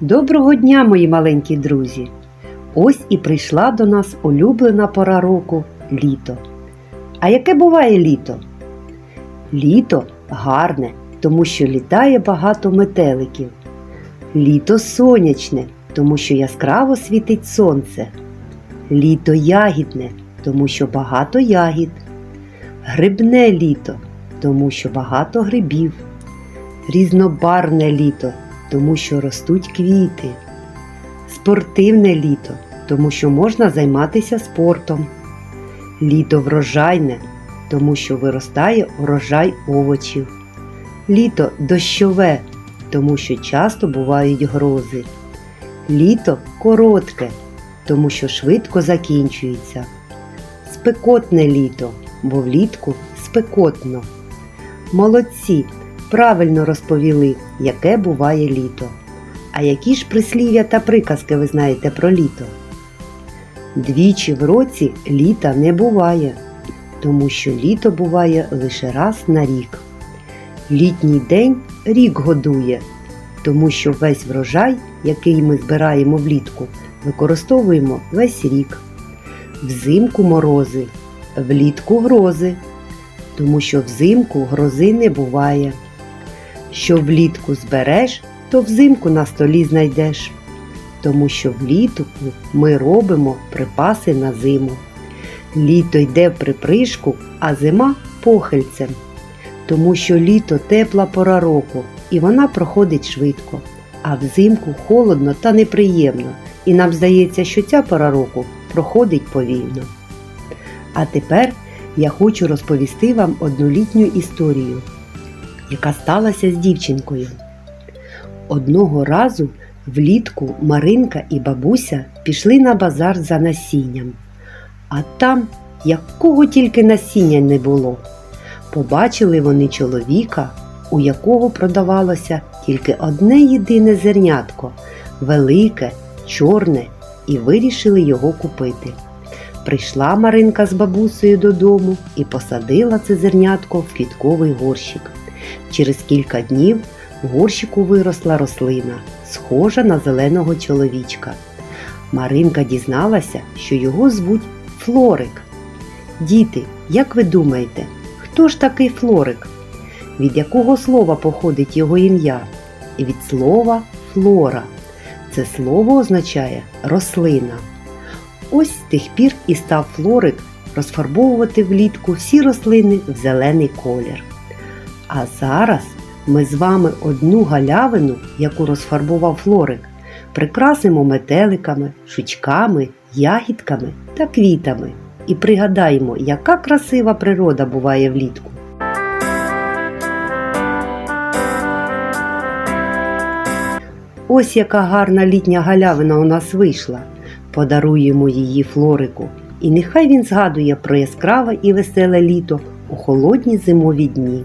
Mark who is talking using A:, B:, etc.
A: Доброго дня, мої маленькі друзі! Ось і прийшла до нас улюблена пора року літо. А яке буває літо? Літо гарне, тому що літає багато метеликів. Літо сонячне, тому що яскраво світить сонце. Літо ягідне, тому що багато ягід. Грибне літо, тому що багато грибів. Різнобарне літо, тому що ростуть квіти. Спортивне літо, тому що можна займатися спортом. Літо врожайне, тому що виростає урожай овочів. Літо дощове, тому що часто бувають грози. Літо коротке, тому що швидко закінчується. Спекотне літо, бо влітку спекотно. Молодці! Правильно розповіли, яке буває літо. А які ж прислів'я та приказки ви знаєте про літо? Двічі в році літа не буває, тому що літо буває лише раз на рік. Літній день рік годує, тому що весь врожай, який ми збираємо влітку, використовуємо весь рік. Взимку морози, влітку грози, тому що взимку грози не буває. Що влітку збереш, то взимку на столі знайдеш. Тому що влітку ми робимо припаси на зиму. Літо йде в припришку, а зима похильцем. Тому що літо тепла пора року, і вона проходить швидко, а взимку холодно та неприємно, і нам здається, що ця пора року проходить повільно. А тепер я хочу розповісти вам одну літню історію яка сталася з дівчинкою. Одного разу влітку Маринка і бабуся пішли на базар за насінням, а там якого тільки насіння не було. Побачили вони чоловіка, у якого продавалося тільки одне єдине зернятко велике, чорне, і вирішили його купити. Прийшла Маринка з бабусею додому і посадила це зернятко в квітковий горщик. Через кілька днів в горщику виросла рослина, схожа на зеленого чоловічка. Маринка дізналася, що його звуть Флорик. Діти, як ви думаєте, хто ж такий Флорик? Від якого слова походить його ім'я? Від слова флора. Це слово означає рослина. Ось з тих пір і став Флорик розфарбовувати влітку всі рослини в зелений колір. А зараз ми з вами одну галявину, яку розфарбував Флорик, прикрасимо метеликами, шучками, ягідками та квітами і пригадаємо, яка красива природа буває влітку. Ось яка гарна літня галявина у нас вийшла. Подаруємо її Флорику, і нехай він згадує про яскраве і веселе літо у холодні зимові дні.